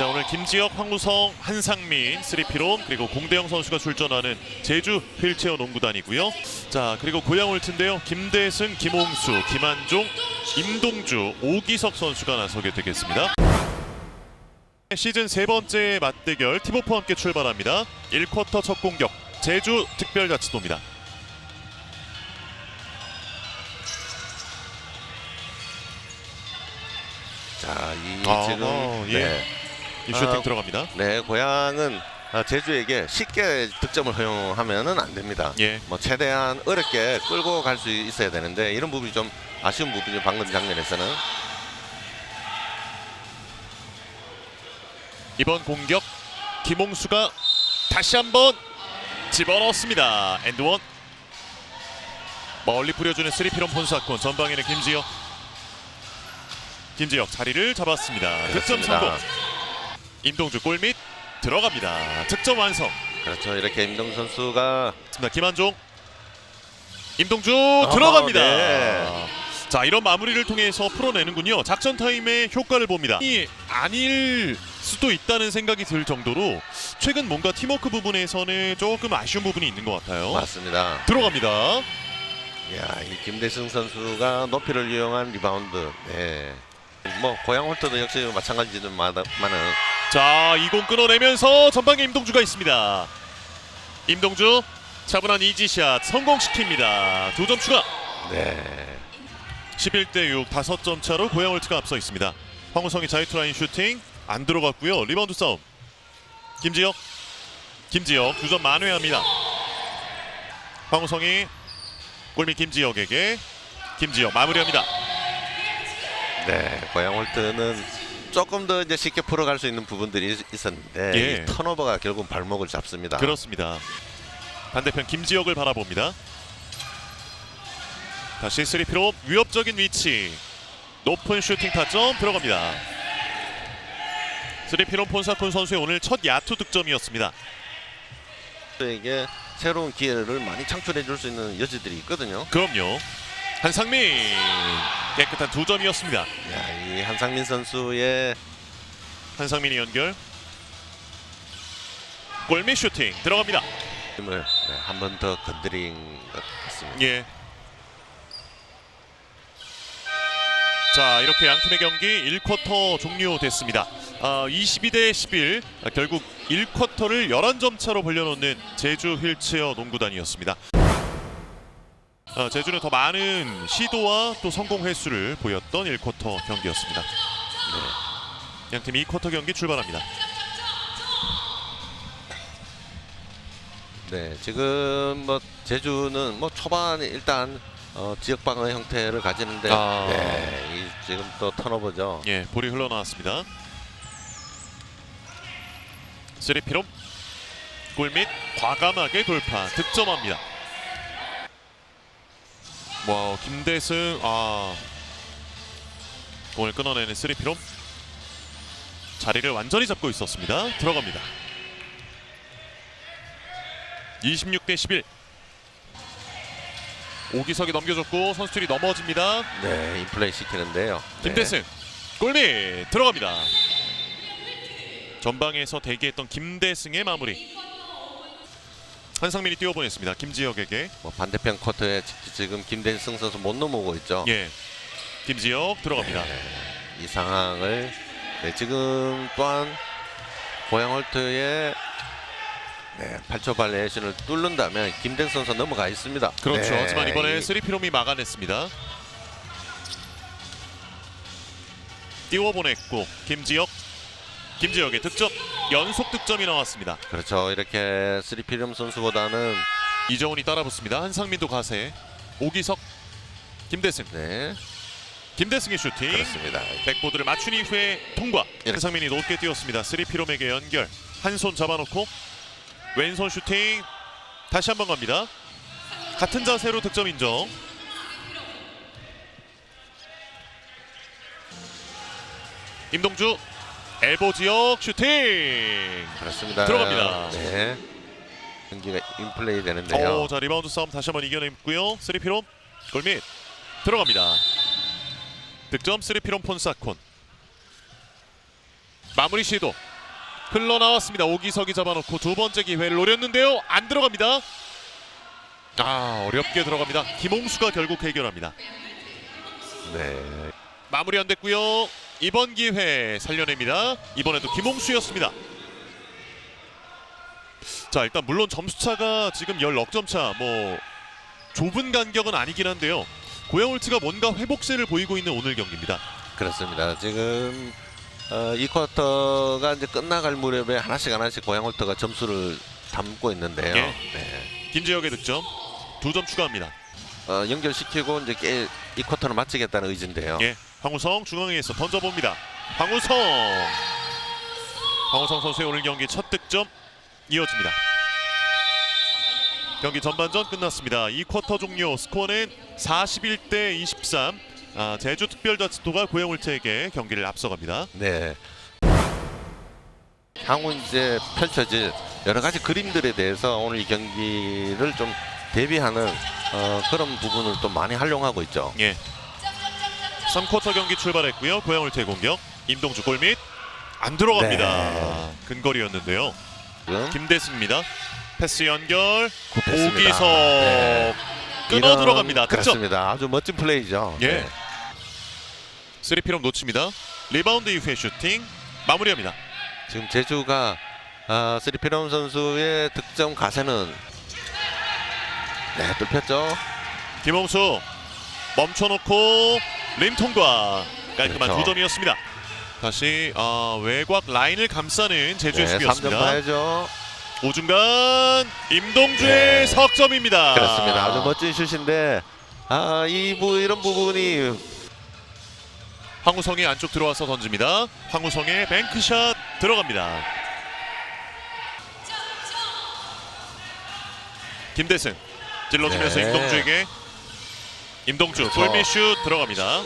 있습니다. 오늘 김지혁, 황우성, 한상민, 스리피롬 그리고 공대영 선수가 출전하는 제주 휠체어 농구단이고요. 자 그리고 고양 올트인데요. 김대승, 김홍수, 김한종, 임동주, 오기석 선수가 나서게 되겠습니다. 시즌 세 번째 맞대결 팀오프와 함께 출발합니다. 1쿼터 첫 공격 제주 특별자치도입니다. 자, 이 아, 지금 어, 예. 네, 이 슈팅 아, 들어갑니다. 네, 고향은 아, 제주에게 쉽게 득점을 허용하면은 안 됩니다. 예. 뭐 최대한 어렵게 끌고 갈 수 있어야 되는데 이런 부분이 좀 아쉬운 부분이 방금 장면에서는 이번 공격 김홍수가 다시 한번 집어넣습니다. 엔드원 멀리 뿌려주는 스리피런 폰사콘 전방에는 김지혁 김지혁 자리를 잡았습니다. 득점. 성공. 임동주 골밑 들어갑니다. 득점 완성. 그렇죠. 이렇게 임동 선수가 자, 김한종 임동주 들어갑니다. 네. 자 이런 마무리를 통해서 풀어내는군요. 작전 타임의 효과를 봅니다. 이 아닐 수도 있다는 생각이 들 정도로 최근 뭔가 팀워크 부분에서는 조금 아쉬운 부분이 있는 것 같아요. 맞습니다. 들어갑니다. 야, 이 김대승 선수가 높이를 이용한 리바운드. 네. 뭐 고향 홀터도 역시 마찬가지는 많은 자 이 공 끊어내면서 전방에 임동주가 있습니다. 임동주 차분한 이지샷 성공시킵니다. 두 점 추가. 네. 11대 6 5점 차로 고양 월트가 앞서 있습니다. 황우성이 자유투라인 슈팅 안 들어갔고요. 리바운드 싸움. 김지혁 김지혁 두 점 만회합니다. 황우성이 골밑 김지혁에게 김지혁 마무리합니다. 네, 고양 홀트는 조금 더 이제 쉽게 풀어갈 수 있는 부분들이 있- 있었는데 예. 이 턴오버가 결국 발목을 잡습니다. 그렇습니다. 반대편 김지혁을 바라봅니다. 다시 스리피로 위협적인 위치 높은 슈팅 타점 들어갑니다. 스리피로 폰사콘 선수의 오늘 첫 야투 득점이었습니다. 에게 새로운 기회를 많이 창출해 줄 수 있는 여지들이 있거든요. 그럼요. 한상민 깨끗한 두 점이었습니다. 야, 이 한상민 선수의 한상민이 연결. 골밑 슈팅 들어갑니다. 힘을 네, 한번 더 건드린 것 같습니다. 예. 자 이렇게 양 팀의 경기 1쿼터 종료됐습니다. 아, 22대 11 아, 결국 1쿼터를 11점 차로 벌려놓는 제주 휠체어 농구단이었습니다. 아, 제주는 더 많은 시도와 또 성공 횟수를 보였던 1쿼터 경기였습니다. 네. 양 팀이 2쿼터 경기 출발합니다. 네, 지금 뭐 제주는 뭐 초반에 일단 어, 지역 방어 형태를 가지는데 아. 네, 이 지금 또 턴오버죠. 예, 볼이 흘러나왔습니다. 쓰리피롬 골밑 과감하게 돌파 득점합니다. 와 김대승 아 공을 끊어내는 쓰리피롬 자리를 완전히 잡고 있었습니다. 들어갑니다. 26대 11 오기석이 넘겨줬고 선수들이 넘어집니다. 네, 인플레이 시키는데요. 네. 김대승 골밑 들어갑니다. 전방에서 대기했던 김대승의 마무리. 한상민이 뛰어보냈습니다. 김지혁에게 뭐 반대편 코트에 지- 지금 김대승 선수 못 넘어오고 있죠. 예 김지혁 들어갑니다. 네, 이 상황을 네, 지금 또한 고양 홀트의 네, 8초 발레이션을 뚫는다면 김대승 선수 넘어가 있습니다. 그렇죠. 네, 하지만 이번에 이- 스리피롬이 막아냈습니다. 띄워보냈고 김지혁 김지혁의 득점 연속 득점이 나왔습니다. 그렇죠. 이렇게 스리피름 선수보다는 이정훈이 따라붙습니다. 한상민도 가세 오기석 김대승 네, 김대승의 슈팅 그렇습니다. 백보드를 맞춘 이후에 통과. 예. 한상민이 높게 뛰었습니다. 스리피롬에게 연결. 한 손 잡아놓고 왼손 슈팅 다시 한 번 갑니다. 같은 자세로 득점 인정. 임동주 엘보 지역 슈팅. 그렇습니다. 들어갑니다. 네. 경기가 인플레이 되는데요. 오, 자 리바운드 싸움 다시 한번 이겨냈고요. 스리피롬 골밑 들어갑니다. 득점 스리피롬 폰사콘. 마무리 시도 흘러나왔습니다. 오기석이 잡아놓고 두 번째 기회를 노렸는데요. 안 들어갑니다. 아 어렵게 들어갑니다. 김홍수가 결국 해결합니다. 네. 마무리 안 됐고요. 이번 기회 살려냅니다. 이번에도 김홍수였습니다. 자 일단 물론 점수차가 지금 16점 차 뭐 좁은 간격은 아니긴 한데요. 고양울트가 뭔가 회복세를 보이고 있는 오늘 경기입니다. 그렇습니다. 지금 어, 이 쿼터가 이제 끝나갈 무렵에 하나씩 하나씩 고양홀터가 점수를 담고 있는데요. 예. 네. 김재혁의 득점 두 점 추가합니다. 어, 연결시키고 이제 깨, 이 쿼터를 마치겠다는 의지인데요. 예, 황우성 중앙에서 던져봅니다. 황우성, 황우성 선수의 오늘 경기 첫 득점 이어집니다. 경기 전반전 끝났습니다. 이 쿼터 종료 스코어는 41대 23. 아, 제주 특별자치도가 고영울체에게 경기를 앞서갑니다. 네. 향후 이제 펼쳐질 여러 가지 그림들에 대해서 오늘 이 경기를 좀 대비하는 어, 그런 부분을 또 많이 활용하고 있죠. 예. 3쿼터 경기 출발했고요. 고영울체 공격. 임동주 골밑 안 들어갑니다. 네. 근거리였는데요. 지금 김대승입니다. 패스 연결. 오기석 네. 끊어 이런- 들어갑니다. 득점. 그렇습니다. 아주 멋진 플레이죠. 예. 네. 쓰리피럼 놓칩니다. 리바운드 이후에 슈팅 마무리합니다. 지금 제주가 아, 스리피럼 선수의 득점 가세는 네, 뚫혔죠. 김홍수 멈춰놓고 림 통과 깔끔한 그렇죠. 두 점이었습니다. 다시 아, 외곽 라인을 감싸는 제주의 네, 3점 수비였습니다. 봐야죠. 오중간 임동주의 네. 석점입니다. 그렇습니다. 아주 멋진 슛인데 아, 이 부, 이런 부분이 황우성이 안쪽 들어와서 던집니다. 황우성의 뱅크샷 들어갑니다. 김대승 찔러주면서 네. 임동주에게 임동주. 골밑슛 들어갑니다.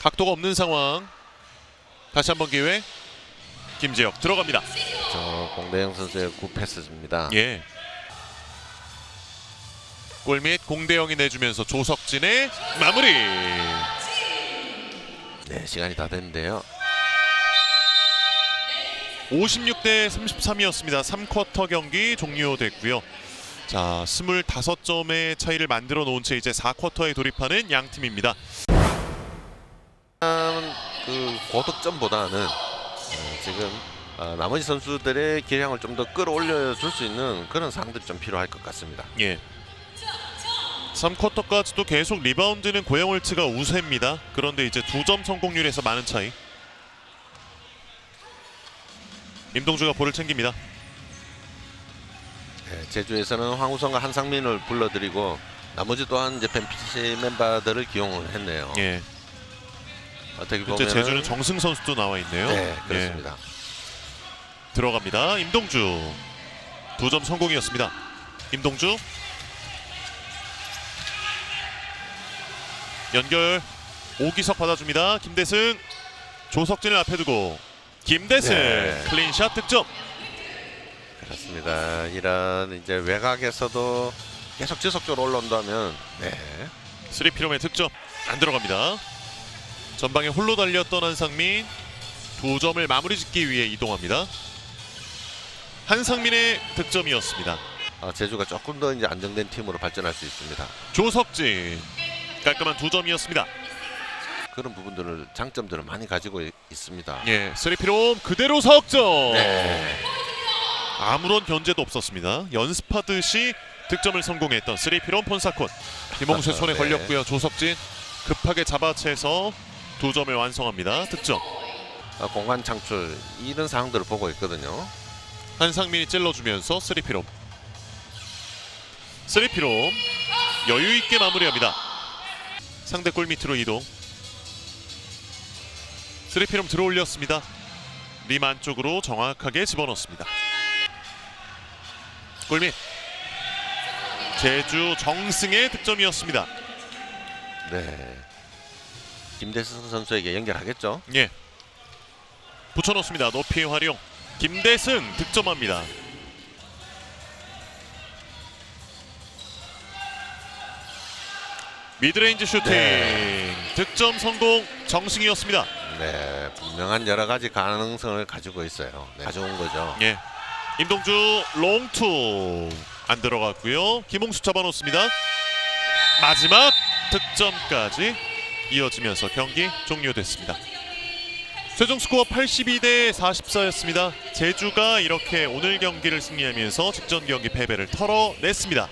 각도가 없는 상황. 다시 한번 기회. 김재혁 들어갑니다. 저 공대영 선수의 구 패스입니다. 예. 골밑 공대영이 내주면서 조석진의 마무리. 네, 시간이 다 됐는데요. 56대 33이었습니다. 3쿼터 경기 종료됐고요. 자, 25점의 차이를 만들어 놓은 채 이제 4쿼터에 돌입하는 양 팀입니다. 음, 그 고득점보다는 어, 지금 어, 나머지 선수들의 기량을 좀 더 끌어올려 줄 수 있는 그런 사항들이 좀 필요할 것 같습니다. 예. 3쿼터까지도 계속 리바운드는 고영월츠가 우세입니다. 그런데 이제 두 점 성공률에서 많은 차이. 임동주가 볼을 챙깁니다. 네, 제주에서는 황우성과 한상민을 불러들이고 나머지 또한 이제 벤피시 멤버들을 기용을 했네요. 예. 어떻게 보면 제주는 정승 선수도 나와 있네요. 네, 예. 그렇습니다. 들어갑니다. 임동주 두 점 성공이었습니다. 임동주 연결 오기석 받아줍니다. 김대승 조석진을 앞에 두고 김대승 네. 클린샷 득점. 그렇습니다. 이런 이제 외곽에서도 계속 지속적으로 올라온다면 네. 스리피롬의 득점 안 들어갑니다. 전방에 홀로 달렸던 한상민 두 점을 마무리 짓기 위해 이동합니다. 한상민의 득점이었습니다. 아, 제주가 조금 더 이제 안정된 팀으로 발전할 수 있습니다. 조석진 깔끔한 두 점이었습니다. 그런 부분들을 장점들을 많이 가지고 있- 있습니다. 예, 스리피롬 그대로 석점. 네. 아무런 견제도 없었습니다. 연습하듯이 득점을 성공했던 스리피롬 폰사콘. 김홍수의 손에 네. 걸렸고요. 조석진 급하게 잡아채서 두 점을 완성합니다. 득점. 아, 공간 창출 이런 상황들을 보고 있거든요. 한상민이 찔러주면서 스리피롬. 스리피롬 여유 있게 마무리합니다. 상대 골 밑으로 이동. 스리피롬 들어올렸습니다. 림 안쪽으로 정확하게 집어넣습니다. 골밑. 제주 정승의 득점이었습니다. 네. 김대승 선수에게 연결하겠죠. 예. 붙여놓습니다. 높이 활용. 김대승 득점합니다. 미드레인지 슈팅 네. 득점 성공 정승이었습니다. 네, 분명한 여러 가지 가능성을 가지고 있어요. 네, 가져온 거죠. 예. 임동주 롱투 안 들어갔고요. 김홍수 잡아놓습니다. 마지막 득점까지 이어지면서 경기 종료됐습니다. 최종 스코어 82대 44였습니다. 제주가 이렇게 오늘 경기를 승리하면서 직전 경기 패배를 털어냈습니다.